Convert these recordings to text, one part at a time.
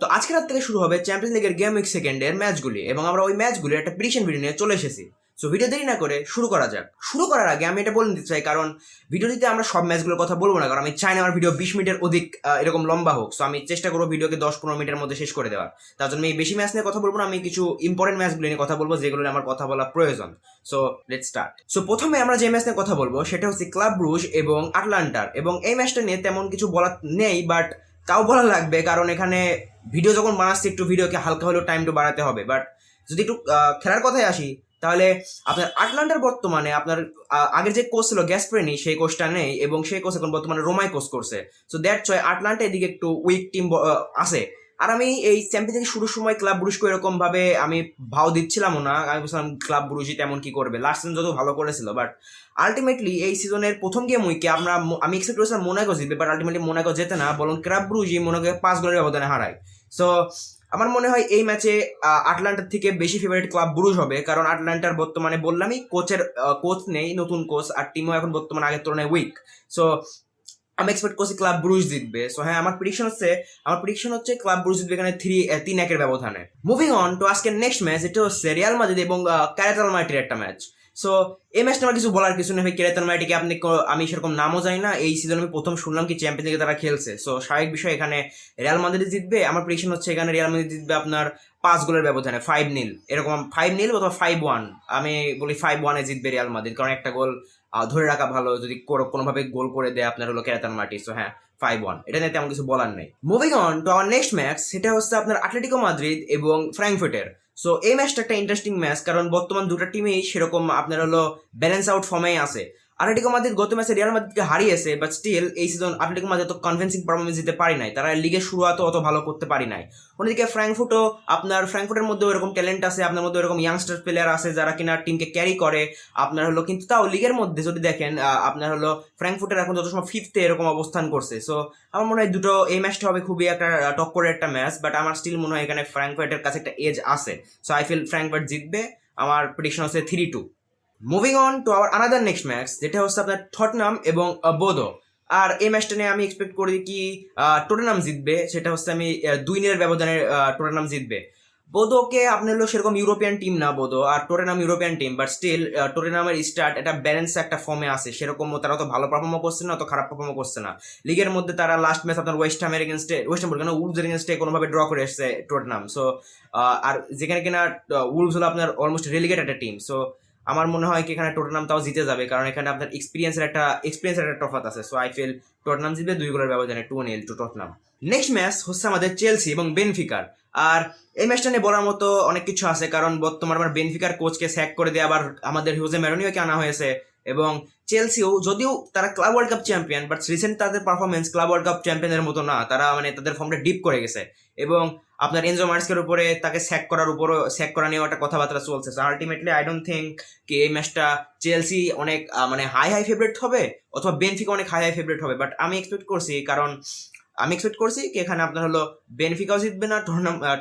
তো আজকে রাত থেকে শুরু হবে চ্যাম্পিয়ন্স লিগের গেম উইক সেকেন্ডের ম্যাচগুলি এবং আমরা ওই ম্যাচগুলির একটা প্রিডিকশন ভিডিও নিয়ে চলে এসেছি। সো ভিডিও দেরি না করে শুরু করা যাক। শুরু করার আগে আমি এটা বলে দিতে চাই, কারণ ভিডিওটিতে আমরা সব ম্যাচগুলোর কথা বলব না, কারণ আমি চাই না আমার ভিডিও বিশ মিনিটের অধিক এরকম লম্বা হোক। সো আমি চেষ্টা করব ভিডিওকে দশ পনেরো মিনিটের মধ্যে শেষ করে দেওয়ার। তার জন্য আমি বেশি ম্যাচ নিয়ে কথা বলব না, আমি কিছু ইম্পর্টেন্ট ম্যাচগুলো নিয়ে কথা বলব যেগুলো আমার কথা বলা প্রয়োজন। সো লেট স্টার্ট সো প্রথমে আমরা যে ম্যাচ নিয়ে কথা বলব, সেটা হচ্ছে ক্লাব ব্রুজ এবং আটলান্টার এবং এই ম্যাচটা নিয়ে তেমন কিছু বলার নেই বাট তাও বলা লাগবে, কারণ এখানে ভিডিও যখন বানাচ্ছি, একটু ভিডিওকে হালকা হলেও টাইমটা বাড়াতে হবে। বাট যদি একটু খেলার কথায় আসি, তাহলে আপনার আটলান্টার বর্তমানে আপনার আগের যে কোচ ছিল, গ্যাসপ্রেনি, সেই কোচটা নেই, এবং সেই কোচ এখন বর্তমানে রোমায় কোচ করছে। সো দ্যাট চয় আটলান্টা এদিকে একটু উইক টিম আছে। আর আমি এই চ্যাম্পিয়ন থেকে শুরুর সময় ক্লাব ব্রুশকে এরকম ভাবে আমি ভাও দিচ্ছিলামও না। আমি বলছিলাম ক্লাব ব্রুশই তেমন কি করবে? লাস্ট সিজন যত ভালো করেছিল বাট আলটিমেটলি এই সিজনের প্রথম গেম উইকে আমরা আমি এক্সপেক্ট করেছিলাম মোনাকো জিতবে বাট আলটিমেটলি মোনাকো জেতে না, বরং ক্লাব ব্রুজই মোনাকোকে পাঁচ গোলের ব্যবধানে হারায়। সো আমার মনে হয় এই ম্যাচে আটলান্টার থেকে বেশি ফেভারিট ক্লাব ব্রুজ হবে, কারণ আটলান্টার বর্তমানে বললামই কোচের কোচ নেই, নতুন কোচ আর টিমও এখন বর্তমানে আগের তুলনায় উইক সো আমি এক্সপেক্ট করছি ক্লাব ব্রুজ জিতবে। সো হ্যাঁ আমার প্রিডিকশন হচ্ছে, আমার প্রিডিকশন হচ্ছে ক্লাব ব্রুজ জিতবে এখানে থ্রি তিন একের ব্যবধানে। মুভিং অন টু আজকের নেক্সট ম্যাচ এটা হচ্ছে রিয়াল মাদ্রিদ এবং ক্যারেটাল মার্টির একটা ম্যাচ সো এই ম্যাচটা আমার কিছু বলার কিছু নেই কেরেতান মাইটিকে আপনি আমি সেরকম নামও জানি না, এই সিজন আমি প্রথম শুনলাম কি চ্যাম্পিয়ন লিগে তারা খেলছে। সো স্বাভাবিক বিষয় এখানে রিয়াল মাদ্রিদ জিতবে, আমার প্রিডিকশন হচ্ছে এখানে রিয়াল মাদ্রিদ জিতবে আপনার পাঁচ গোলের ব্যবধানে ফাইভ নীল এরকম ফাইভ নীল অথবা ফাইভ ওয়ান আমি বলি ফাইভ ওয়ানে জিতবে রিয়াল মাদ্রিদ কারণ একটা গোল ধরে রাখা ভালো, যদি কোনোভাবে গোল করে দেয় আপনার হলো ক্যারাতান মার্টি সো হ্যাঁ ফাইভ ওয়ান এটা নিয়ে তেমন কিছু বলার নেই। Moving on to our next match সেটা হচ্ছে আপনার আটলেটিকো মাদ্রিদ এবং ফ্র্যাঙ্কফুটের সো এই ম্যাচটা একটা ইন্টারেস্টিং ম্যাচ কারণ বর্তমান দুটা টিমেই সেরকম আপনার হলো ব্যালেন্স আউট ফর্মেই আছে। আটলেটিকো মাদ্রিদ গত ম্যাচে রিয়াল মাদ্রিদকে হারিয়েছে বাট স্টিল এই সিজন আটলেটিকো মাদ্রিদ তো কনভিন্সিং পারফরমেন্স দিতে পারি নাই। তারা লিগের শুরুয়াতও অত ভালো করতে পারি নাই। অন্যদিকে ফ্র্যাঙ্কফুটও আপনার ফ্র্যাঙ্কফুটের মধ্যেও এরকম ট্যালেন্ট আছে, আপনার মধ্যে এরকম ইয়াংস্টার প্লেয়ার আছে যারা কিনা টিমকে ক্যারি করে। আপনার হলো, কিন্তু তাও লিগের মধ্যে যদি দেখেন আপনার হলো ফ্র্যাঙ্কফুটের এখন যত সময় ফিফথে এরকম অবস্থান করছে। সো আমার মনে হয় দুটো এই ম্যাচটা হবে খুবই একটা টপ করে একটা ম্যাচ বাট আমার স্টিল মনে হয় এখানে ফ্র্যাঙ্কফুটের কাছে একটা এজ আছে। সো আই ফিল ফ্র্যাঙ্কফুট জিতবে। আমার প্রেডিকশন হচ্ছে three two moving on to our another next match যেটা হচ্ছে আপনার থটনাম এবং বোদো আর এই ম্যাচটা নিয়ে আমি এক্সপেক্ট করি কি টোটেনাম জিতবে, সেটা হচ্ছে আমি দুই নের ব্যবধানে টোটেনাম জিতবে। বোদোকে আপনার হলো সেরকম ইউরোপিয়ান টিম না Bodo R Tottenham European team but still টোটেনামের start একটা ব্যালেন্স একটা ফর্মে আছে। সেরকম তারা তো ভালো পারফর্মও করছে না, অত খারাপ পারফর্মও করছে না। লিগের মধ্যে তারা লাস্ট ম্যাচ আপনার ওয়েস্ট হামের এগেনস্টে ওয়েস্ট হাম কেন? উলভস এগেনস্টে কোনোভাবে ড্র করে এসেছে টোটেনাম সো আর যেখানে কিনা উলভস হলো আপনার অলমোস্ট রেলিগেট একটা টিম সো আমার মনে হয় কি এখানে টোটেনাম তাও জিতে যাবে, কারণ এখানে আপনার এক্সপিরিয়েন্সের একটা এক্সপিরিয়েন্সের একটা টফাত আছে। সো আই ফিল টোটেনাম জিতবে, দুই গোলের ব্যবধানে two nil to Tottenham next match হচ্ছে আমাদের চেলসি এবং বেনফিকার আর এই ম্যাচটা নিয়ে বলার মতো অনেক কিছু আছে, কারণ বর্তমান আমার বেনফিকার কোচকে স্যাক করে দিয়ে আবার আমাদের হিউজে ম্যারোনিওকে আনা হয়েছে এবং চেলসিও যদিও তারা club world cup champion but recent তাদের পারফরমেন্স ক্লাব ওয়ার্ল্ড কাপ চ্যাম্পিয়নের মতো না। তারা মানে তাদের ফর্মটা ডিপ করে গেছে। এবং আপনার এনজো মার্সকের উপরে তাকে স্যাক করার উপরও স্যাক করা নিয়েও একটা কথাবার্তা চলছে। আলটিমেটলি আই ডোন্ট থিঙ্ক কি এই ম্যাচটা চেলসি অনেক মানে হাই হাই ফেভারিট হবে, অথবা বেনফিকা অনেক হাই হাই ফেভারিট হবে। বাট আমি এক্সপেক্ট করছি, কারণ আমি এক্সপেক্ট করছি কি এখানে আপনার হলো বেনফিকাও জিতবে না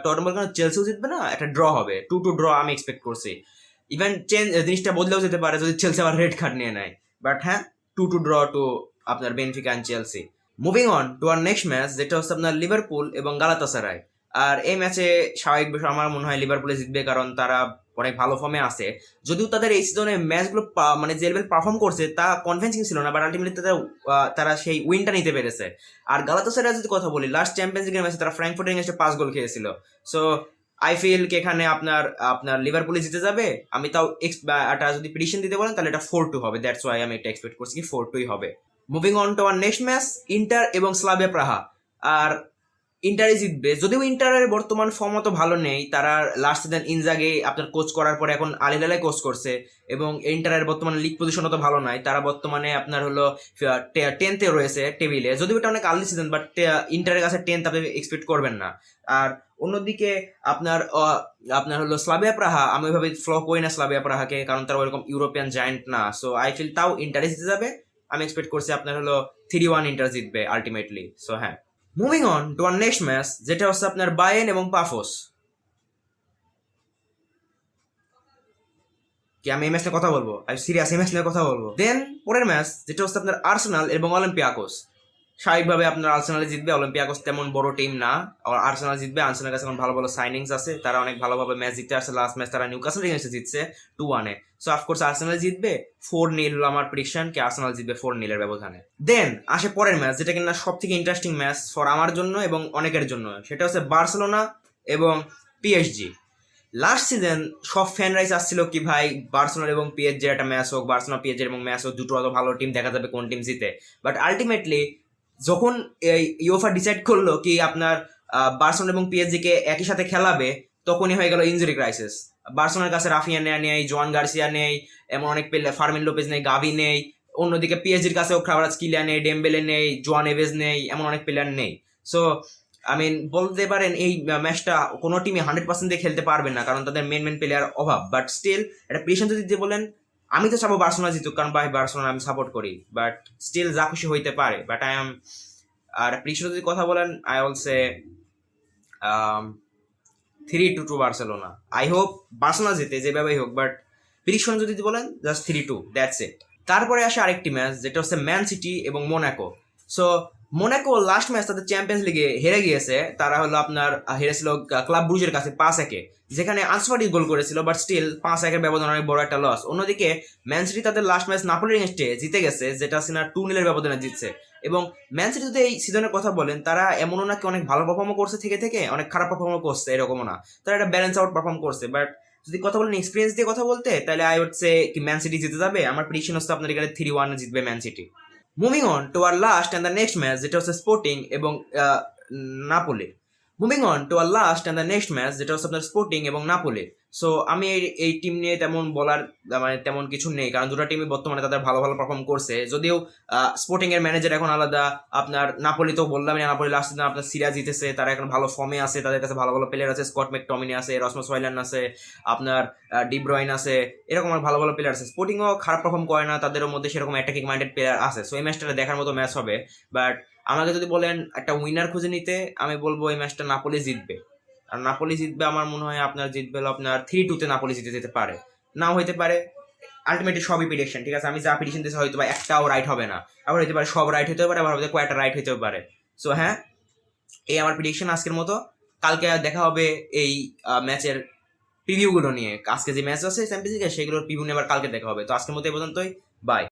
টর্নাম চেলসিও জিতবে না, একটা ড্র হবে। টু টু ড্র আমি এক্সপেক্ট করছি। ইভেন চেঞ্জ জিনিসটা বদলেও যেতে পারে যদি চেলসি আবার রেড কার্ড নিয়ে নেয়। বাট হ্যাঁ টু টু ড্র টু আপনার Benfica and Chelsea moving on to our next match যেটা হচ্ছে আপনার লিভারপুল এবং গালাতাসারাই আর এই ম্যাচে স্বাভাবিক বিষয় আমার মনে হয় লিভারপুলে জিতবে কারণ তারা অনেক ভালো ফর্মে আছে। যদিও তাদের এই সিজনে ম্যাচগুলো মানে যে লেভেল পারফর্ম করছে, তা কনভিন্সিং ছিল না বাট আলটিমেটলি তাদের তারা সেই উইনটা নিতে পেরেছে। আর গালাতাসারাই যদি কথা বলি লাস্ট চ্যাম্পিয়ন্স লিগের ম্যাচে তারা ফ্র্যাঙ্কফুটের এগেন্সে পাঁচ গোল খেয়েছিল। সো আই ফিল কি এখানে আপনার আপনার লিভারপুলে জিতে যাবে? আমি তাও এক্স যদি প্রিডিকশন দিতে বলেন, তাহলে এটা ফোর টু হবে। দ্যাটস ওয়াই আমি এটা এক্সপেক্ট করছি কি ফোর টুই হবে। Moving on to our next match Inter এবং স্লাবে প্রাহা আর ইন্টারে জিতবে। যদিও ইন্টারের বর্তমান ফর্ম অত ভালো নেই, তারা লাস্ট সিজন ইনজাগে আপনার কোচ করার পরে এখন আলিলালাই কোচ করছে এবং ইন্টারের বর্তমানে লিগ পজিশন অত ভালো নাই। তারা বর্তমানে আপনার হলো টেন্থে রয়েছে টেবিলে যদিও এটা অনেক আর্লি সিজন বাট ইন্টারের কাছে টেন্থ আপনি এক্সপেক্ট করবেন না। আর অন্যদিকে আপনার আপনার হলো স্লাবিয়া প্রাহা, আমি ওইভাবে ফ্ল করি না স্লাবিয়া প্রাহাকে, কারণ তারা ওইরকম ইউরোপিয়ান জায়েন্ট না। সো আই ফিল তাও ইন্টারে জিতে যাবে। আমি এক্সপেক্ট করছি আপনার হলো থ্রি ওয়ান ইন্টার জিতবে আলটিমেটলি সো হ্যাঁ। Moving on to our next match যেটা হচ্ছে আপনার বায়েন এবং পাফোস। কি আমি এই ম্যাচ নিয়ে কথা বলব? আমি সিরিয়াস এই ম্যাচ নিয়ে কথা বলব? দেন পরের ম্যাচ যেটা হচ্ছে আপনার আর্সেনাল এবং অলিম্পিয়াকোস। স্বাভাবিকভাবে আপনার আর্সেনালে জিতবে অলিম্পিয়াকোস তেমন বড় টিম না। আর আর্সেনাল জিতবে আর্সেনালের কাছে এখন ভালো ভালো সাইনিংস আছে, তারা অনেক ভালোভাবে ম্যাচ জিততে আসছে। লাস্ট ম্যাচ তারা নিউকাসল এগেন্সে জিতছে টু ওয়ানে সো অফকোর্স আর্সেনাল জিতবে ফোর নীল আমার প্রিডিকশন কি আর্সেনাল জিতবে ফোর নীলের ব্যবধানে। দেন আসে পরের ম্যাচ যেটা কিনা সব থেকে ইন্টারেস্টিং ম্যাচ ফর আমার জন্য এবং অনেকের জন্য। সেটা হচ্ছে বার্সেলোনা এবং পিএসজি লাস্ট সিজন সব ফ্যান রাইস আসছিল কি ভাই বার্সেলোনা এবং পিএসজি একটা ম্যাচ হোক বার্সেলোনা পিএসজি এবং ম্যাচ হোক, দুটো অত ভালো টিম দেখা যাবে কোন টিম জিতে। বাট আলটিমেটলি যখন ইউফা ডিসাইড করল কি আপনার বার্সন এবং পিএসজি কে একই সাথে খেলাবে, তখনই হয়ে গেল ইনজুরি ক্রাইসিস বার্সনের কাছে রাফিয়া নেয়া নেই জোয়ান গার্সিয়া নেই, এমন অনেক প্লেয়ার ফার্মিন লোপেজ নেই গাভি নেই, অন্যদিকে পিএসজির কাছেও খাবারাজ কিলিয়া নেই ডেম্বেলে নেই জোয়ান এভেজ নেই, এমন অনেক প্লেয়ার নেই। সো আই মিন বলতে পারেন এই ম্যাচটা কোনো টিমে হান্ড্রেড পার্সেন্ট দিয়ে খেলতে পারবে না, কারণ তাদের মেন মেন প্লেয়ার অভাব। বাট স্টিল একটা পেশেন্ট যদি বলেন আমি তো চাবো বার্সোনা জিতুক, কারণ ভাই বার্সেলোনা আমি সাপোর্ট করি বাট স্টিল যা খুশি হইতে পারে বাট আই এম আর প্রিশন যদি কথা বলেন I also three two to Barcelona I hope Barcelona জিতে, যেভাবেই হোক বাট প্রিশন যদি বলেন just three two that's it তারপরে আসে আরেকটি ম্যাচ যেটা হচ্ছে ম্যান সিটি এবং Monaco so Monaco last match তাদের চ্যাম্পিয়ন্স লিগে হেরে গিয়েছে। তারা হলো আপনার হেরেছিল ক্লাব ব্রুজের কাছে পাঁচ একে যেখানে আনসফাটি গোল করেছিল বাট স্টিল পাঁচ একের ব্যবধান অনেক বড় একটা লস অন্যদিকে ম্যান সিটি তাদের লাস্ট ম্যাচ নাপোলির এগেনস্টে জিতে গেছে, যেটা সিনা টু নিলের ব্যবধানে জিতছে। এবং ম্যান সিটি যদি এই সিজনের কথা বলেন, তারা এমনও নাকি অনেক ভালো পারফর্ম করছে থেকে থেকে, অনেক খারাপ পারফর্ম করছে, এরকমও না। তারা একটা ব্যালেন্স আউট পারফর্ম করছে বাট যদি কথা বলেন এক্সপিরিয়েন্স দিয়ে কথা বলতে, তাহলে আই হচ্ছে কি ম্যান সিটি জিতে যাবে? আমার প্রিডিকশন হচ্ছে আপনার এখানে থ্রি ওয়ান জিতবে Man City moving on to our last and the next match যেটা হচ্ছে স্পোর্টিং এবং Napoli moving on to our last and the next match যেটা হচ্ছে আপনার স্পোর্টিং এবং নাপোলে সো আমি এই এই টিম নিয়ে তেমন বলার মানে তেমন কিছু নেই, কারণ দুটো টিমই বর্তমানে তাদের ভালো ভালো পারফর্ম করছে। যদিও স্পোর্টিং এর ম্যানেজার এখন আলাদা, আপনার নাপোলি তো বললাম নাপোলি লাস্ট সিজন আপনার সিরিয়া জিতেছে, তারা এখন ভালো ফর্মে আছে, তাদের কাছে ভালো ভালো প্লেয়ার আছে স্কট ম্যাকটমিনি আছে রসমস ওয়াইল্যান্ড আছে, আপনার ডিব্রয়েন আছে, এরকম ভালো ভালো প্লেয়ার আছে। স্পোর্টিংও খারাপ পারফর্ম করে না তাদের মধ্যে সেরকম অ্যাটাকিং মাইন্ডেড প্লেয়ার আছে। সো এই ম্যাচটা দেখার মতো ম্যাচ হবে বাট আমাকে যদি বলেন একটা উইনার খুঁজে নিতে, আমি বলব এই ম্যাচটা নাপোলি জিতবে। আর নাপোলি জিতবে আমার মনে হয় আপনার জিতবে আপনার থ্রি টুতে নাপোলি জিতে যেতে পারে। নাও হইতে পারে আলটিমেটলি সবই প্রিডিকশন ঠিক আছে? আমি যা প্রিডিকশন দিয়েছি হয়তো বা একটাও রাইট হবে না। আবার হইতে পারে সব রাইট হতে পারে, আবার হয়তো কয়েকটা রাইট হতে পারে। সো হ্যাঁ এই আমার প্রিডিকশন আজকের মতো। কালকে দেখা হবে এই ম্যাচের প্রিভিউগুলো নিয়ে। আজকে যে ম্যাচ আছে চ্যাম্পিয়ন্স সেগুলোর প্রিভিউ নিয়ে আবার কালকে দেখা হবে। তো আজকের মতো এই পর্যন্তই। বাই